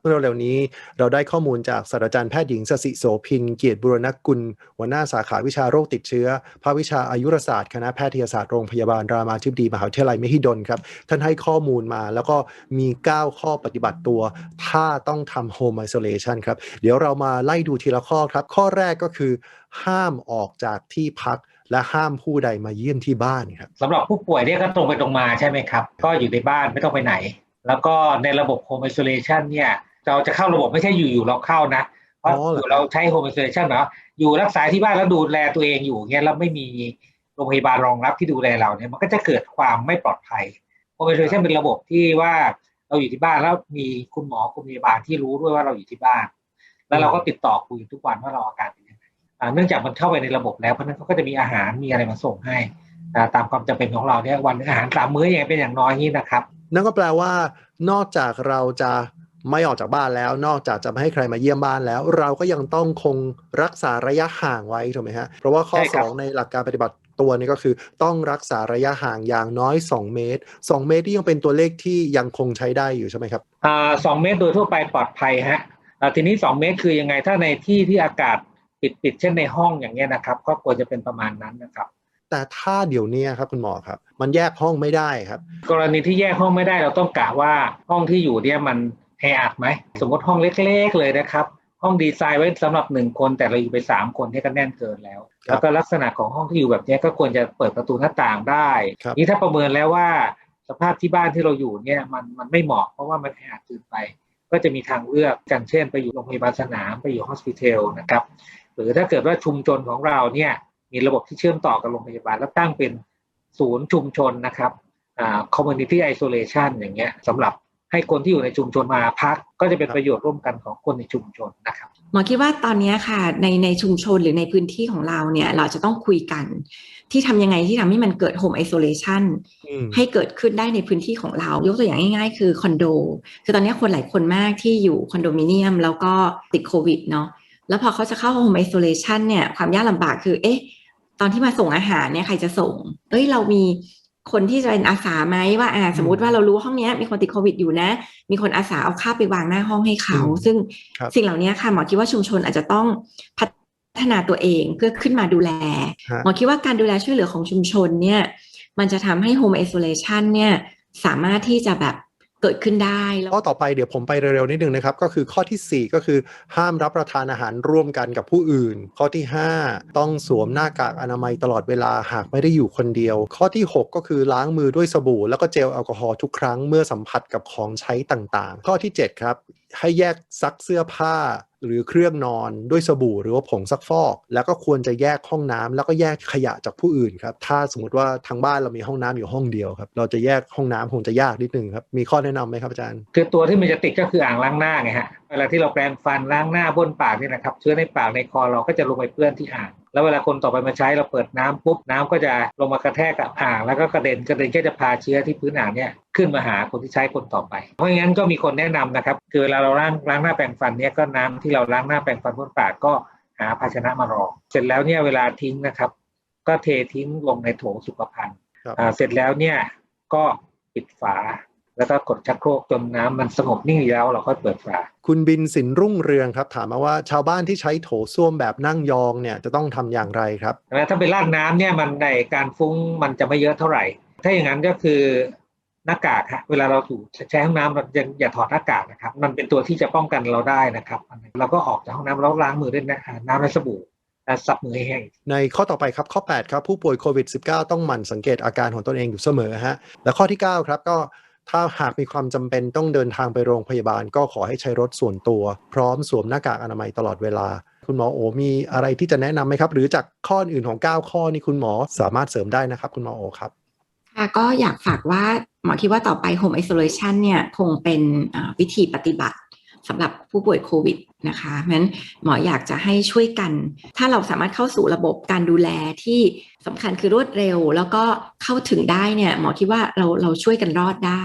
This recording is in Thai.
เมื่อเร็วๆนี้เราได้ข้อมูลจากศาสตราจารย์แพทย์หญิงสสิโสพิน เกียรติบุรณกุล หัวหน้าสาขาวิชาโรคติดเชื้อ ภาควิชาอายุรศาสตร์คณะแพทยศาสตร์โรงพยาบาลรามาธิบดีมหาวิทยาลัยมหิดลครับ ท่านให้ข้อมูลมาแล้วก็มี 9 ข้อปฏิบัติตัว ถ้าต้องทำ home isolation ครับ เดี๋ยวเรามาไล่ดูทีละข้อครับ ข้อแรกก็คือ ห้ามออกจากที่พักและห้ามผู้ใดมาเยี่ยมที่บ้านครับสำหรับผู้ป่วยเนี่ยก็ตรงไปตรงมาใช่ไหมครับ ก็อยู่ในบ้านไม่ต้องไปไหน แล้วก็ในระบบ home isolation เนี่ย เราจะเข้าระบบไม่ใช่อยู่ๆเราเข้านะเพราะอ๋อเหรออยู่เราใช้ home isolation หมายว่าอยู่รักษาที่บ้านแล้วดูแลตัวเองอยู่เงี้ยแล้วไม่มีโรงพยาบาลรองรับที่ดูแลเราเนี่ยมันก็จะเกิดความไม่ปลอดภัย home isolation เป็นระบบที่ว่าเราอยู่ที่บ้านแล้วมีคุณหมอคุณพยาบาลที่รู้ด้วยว่าเราอยู่ที่บ้าน แล้วเราก็ติดต่อคุยทุกวันว่าเราอาการเป็นยังไงอ่าเนื่องจากมันเข้าไปในระบบแล้วเพราะฉะนั้นเขาก็จะมีอาหารมีอะไรมาส่งให้อ่าตามความจำเป็นของเราเนี่ยวันหนึ่งอาหารสามมื้ออย่างเป็นอย่างน้อยนี่นะครับ นั่นก็แปลว่านอกจากเราจะ ไม่ออกจากบ้านแล้ว นอกจากจะไม่ให้ใครมาเยี่ยมบ้านแล้ว เราก็ยังต้องคงรักษาระยะห่างไว้ถูกไหมฮะเพราะว่าข้อใช่ครับ2ในหลักการปฏิบัติตัวนี่ก็คือ ต้องรักษาระยะห่างอย่างน้อย 2 เมตร 2 เมตรที่ยังเป็นตัวเลขที่ยังคงใช้ได้อยู่ใช่ไหมครับอ่าสองเมตรโดยทั่วไปปลอดภัยฮะอ่าทีนี้สองเมตรคือยังไงถ้าในที่ที่อากาศปิดปิดๆเช่นในห้องอย่างเงี้ยนะครับก็ควรจะเป็นประมาณนั้นนะครับ แต่ถ้าเดี๋ยวนี้ครับคุณหมอครับ มันแยกห้องไม่ได้ครับ กรณีที่แยกห้องไม่ได้เราต้องกะว่าห้องที่อยู่เนี่ยมัน แออัดไหม สมมติห้องเล็กๆเลยนะครับ ห้องดีไซน์ไว้สำหรับหนึ่งคนแต่เราอยู่ไปสามคนที่ก็แน่นเกินแล้วครับแล้วก็ลักษณะของห้องที่อยู่แบบเนี้ยก็ควรจะเปิดประตูหน้าต่างได้ครับนี่ถ้าประเมินแล้วว่าสภาพที่บ้านที่เราอยู่เนี่ยมันมันไม่เหมาะเพราะว่ามันแออัดเกินไป ก็จะมีทางเลือกกันเช่น ไปอยู่โรงพยาบาลสนามไปอยู่ฮอสพิทอลนะครับหรือถ้าเกิดว่าชุมชนของเราเนี่ยมีระบบที่เชื่อมต่อกับโรงพยาบาลแล้วตั้งเป็นศูนย์ชุมชนนะครับอ่า community isolation อย่างเงี้ยสำหรับ ให้คนที่อยู่ในชุมชนมาพัก ก็จะเป็นประโยชน์ร่วมกันของคนในชุมชนนะครับหมอคิดว่าตอนนี้ค่ะในในชุมชนหรือในพื้นที่ของเราเนี่ยเราจะต้องคุยกัน ที่ทำยังไงที่ทำให้มันเกิด home isolation อืมให้เกิดขึ้นได้ในพื้นที่ของเรา ยกตัวอย่างง่ายๆ คือคอนโดคือตอนนี้คนหลายคนมากที่อยู่คอนโดมิเนียม แล้วก็ติดโควิดเนาะแล้วพอเขาจะเข้า home isolation เนี่ยความยากลำบากคือเอ๊ะตอนที่มาส่งอาหารเนี่ยใครจะส่ง เอ้ยเรามี คนที่จะเป็นอาสาไหมว่าอ่าสมมติว่าเรารู้ว่าห้องเนี้ยมีคนติดโควิดอยู่นะ มีคนอาสาเอาข้าวไปวางหน้าห้องให้เขาอืมซึ่งครับสิ่งเหล่านี้ค่ะหมอคิดว่าชุมชนอาจจะต้องพัฒนาตัวเองเพื่อขึ้นมาดูแลฮะหมอคิดว่าการดูแลช่วยเหลือของชุมชนเนี่ย มันจะทำให้ home isolation เนี่ยสามารถที่จะแบบ เกิดขึ้นได้แล้วข้อต่อไปเดี๋ยวผมไปเร็วๆนิดนึงนะครับ ก็คือข้อทีสี่ 4 ก็คือห้ามรับประทานอาหารร่วมกันกับผู้อื่น ข้อที่ 5 ต้องสวมหน้ากากอนามัยตลอดเวลาหากไม่ได้อยู่คนเดียว ข้อที่ 6 ก็คือล้างมือด้วยสบู่ แล้วก็เจลแอลกอฮอล์ทุกครั้งเมื่อสัมผัสกับของใช้ต่างๆ ข้อที่ 7 ครับ ให้แยกซักเสื้อผ้า หรือเครื่องนอนด้วยสบู่หรือว่าผงซักฟอก แล้วก็ควรจะแยกห้องน้ำแล้วก็แยกขยะจากผู้อื่นครับถ้าสมมติว่าทางบ้านเรามีห้องน้ำอยู่ห้องเดียวครับเราจะแยกห้องน้ำคงจะยากนิดนึงครับมีข้อแนะนำไหมครับอาจารย์ คือตัวที่มันจะติดก็คืออ่างล้างหน้าไงฮะ เวลาที่เราแปรงฟันล้างหน้าบ้วนปากเนี่ยนะครับเชื้อในปากในคอเราก็จะลงไปเปื้อนที่อ่างแล้วเวลาคนต่อไปมาใช้เราเปิดน้ำปุ๊บน้ำก็จะลงมากระแทกกับอ่าง แล้วก็กระเด็นกระเด็นก็จะพาเชื้อที่พื้นอ่างเนี่ยขึ้นมาหาคนที่ใช้คนต่อไป เพราะงั้นก็มีคนแนะนำนะครับคือเวลาเราล้างล้างหน้าแปรงฟันเนี่ยก็น้ำที่เราล้างหน้าแปรงฟันบ้วนปากก็หาภาชนะมารองเสร็จแล้วเนี่ยเวลาทิ้งนะครับ ก็เททิ้งลงในโถสุขภัณฑ์ครับอ่าเสร็จแล้วเนี่ยก็ปิดฝาแล้วก็กดชักโครกจนน้ำมันสงบนิ่งแล้วเราค่อยเปิดฝา คุณบินสินรุ่งเรืองครับ ถามมาว่าชาวบ้านที่ใช้โถส้วมแบบนั่งยองเนี่ยจะต้องทำอย่างไรครับแล้วถ้าเป็นราดน้ำเนี่ยมันในการฟุ้งมันจะไม่เยอะเท่าไหร่ ถ้าอย่างนั้นก็คือหน้ากากฮะเวลาเราถูใช้ห้องน้ำเราอย่าอย่าถอดหน้ากากนะครับ มันเป็นตัวที่จะป้องกันเราได้นะครับ เราก็ออกจากห้องน้ำแล้วล้างมือด้วยนะอ่าน้ำและสบู่และซับมือให้แห้งในข้อต่อไปครับข้อ 8 ครับ ผู้ป่วยโควิด -19 ต้องหมั่นสังเกตอาการของตนเองอยู่เสมอฮะและข้อที่ 9 ครับก็ ถ้าหากมีความจำเป็นต้องเดินทางไปโรงพยาบาล ก็ขอให้ใช้รถส่วนตัว พร้อมสวมหน้ากากอนามัยตลอดเวลา คุณหมอโอมีอะไรที่จะแนะนำไหมครับ หรือจากข้ออื่นของ 9 ข้อนี้คุณหมอสามารถเสริมได้นะครับ คุณหมอโอครับค่ะก็อยากฝากว่าหมอคิดว่าต่อไป home isolation เนี่ยคงเป็นวิธีปฏิบัติ สำหรับผู้ป่วยโควิดนะคะเพราะฉะนั้นหมออยากจะให้ช่วยกัน ถ้าเราสามารถเข้าสู่ระบบการดูแลที่สำคัญคือรวดเร็ว แล้วก็เข้าถึงได้เนี่ยหมอคิดว่าเราเราช่วยกันรอดได้